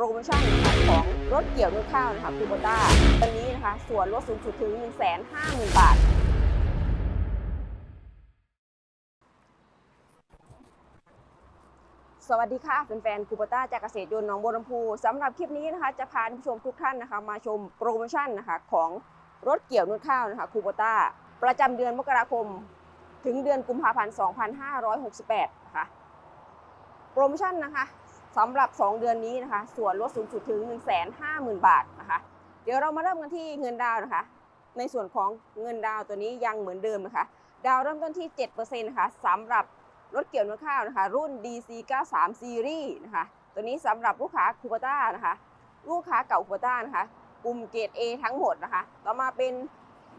โปรโมชั่นของรถเกี่ยวด้วยข้าวนะคะคูโบต้าวันนี้นะคะส่วนลดสูงสุดถึง 150,000 บาท สวัสดีค่ะแฟนๆคูโบต้าจากเกษตรยนต์หนองบัวลำพูสำหรับคลิปนี้นะคะจะพาท่านผู้ชมทุกท่านนะคะมาชมโปรโมชั่นนะคะของรถเกี่ยวนวดข้าวนะคะคูโบต้าประจำเดือนมกราคม ถึงเดือนกุมภาพันธ์ 2568 นะคะโปรโมชั่นนะคะ สำหรับ 2 เดือนนี้นะคะ ส่วนลดสูงสุดถึง 150,000 บาทนะคะ เดี๋ยวเรามาเริ่มกันที่เงินดาวนะคะ ในส่วนของเงินดาวตัวนี้ยังเหมือนเดิมนะคะ ดาวเริ่มต้นที่7%นะคะสำหรับรถเกี่ยวนวดข้าวนะคะ รุ่น DC 93 Series นะคะ ตัวนี้สำหรับลูกค้าคูปต้านะคะ ลูกค้าเก่าคูปต้านะคะ กลุ่มเกรด A ทั้งหมดนะคะ ต่อมาเป็น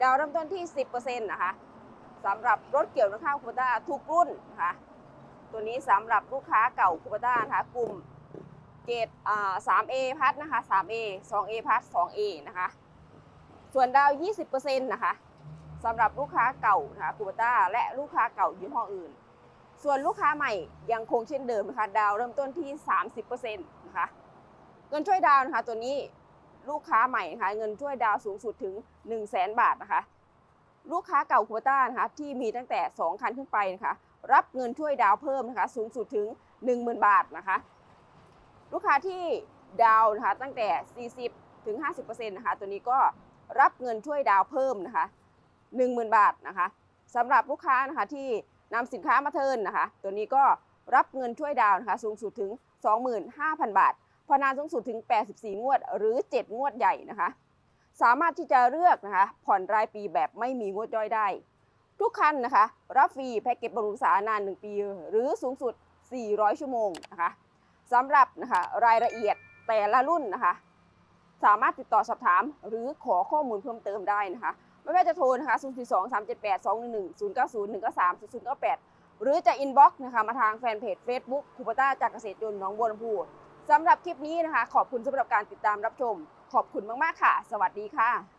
ดาวเริ่มต้นที่ 10%นะคะสำหรับรถเกี่ยวนวดข้าวคูปต้าทุกรุ่นนะคะ ตัวนี้สำหรับลูกค้าเก่าคูปต้านะคะกลุ่มเกรดอ่า 3A พัดนะคะ 3A 2A พัด 2A นะคะ ส่วนดาว20%นะคะสำหรับลูกค้าเก่านะคะคูปต้าและลูกค้าเก่ายี่ห้ออื่น ส่วนลูกค้าใหม่ยังคงเช่นเดิมนะคะดาวเริ่มต้นที่30%นะคะเงินช่วยดาวนะคะตัวนี้ลูกค้าใหม่นะคะเงินช่วยดาวสูงสุดถึง1 0 0 0 0แบาทนะคะ ลูกค้าเก่าคูปต้านะคะที่มีตั้งแต่ 2 คันขึ้นไปนะคะรับเงินช่วยดาวเพิ่มนะคะสูงสุดถึง 10,000 บาทนะคะ ลูกค้าที่ดาวนะคะตั้งแต่ 40ถึง50%นะคะตัวนี้ก็รับเงินช่วยดาวเพิ่มนะคะ10,000 บาทนะคะสำหรับลูกค้านะคะที่นำสินค้ามาเทิร์นนะคะ ตัวนี้ก็รับเงินช่วยดาวนะคะสูงสุดถึง 25,000 บาทพอนานสูงสุดถึง 84 งวด หรือ 7 งวดใหญ่นะคะ สามารถที่จะเลือกนะคะ ผ่อนรายปีแบบไม่มีงวดย่อยได้ ทุกคันนะคะ รับฟรีแพ็กเกจบำรุงรักษานาน 1 ปี หรือสูงสุด 400 ชั่วโมงนะคะสำหรับนะคะรายละเอียดแต่ละรุ่นนะคะ สามารถติดต่อสอบถาม หรือขอข้อมูลเพิ่มเติมได้นะคะไม่ว่าจะโทรนะคะ0 2 3 7 8 2 1 1 0 9 0 1 9 3 0 0 9 8 หรือจะอินบ็อกซ์นะคะ มาทางแฟนเพจ Facebook คูปต้าจากเกษตรยนต์หน้องบัวลำพู สำหรับคลิปนี้นะคะ ขอบคุณสำหรับการติดตามรับชม ขอบคุณมาก ๆ ค่ะ สวัสดีค่ะ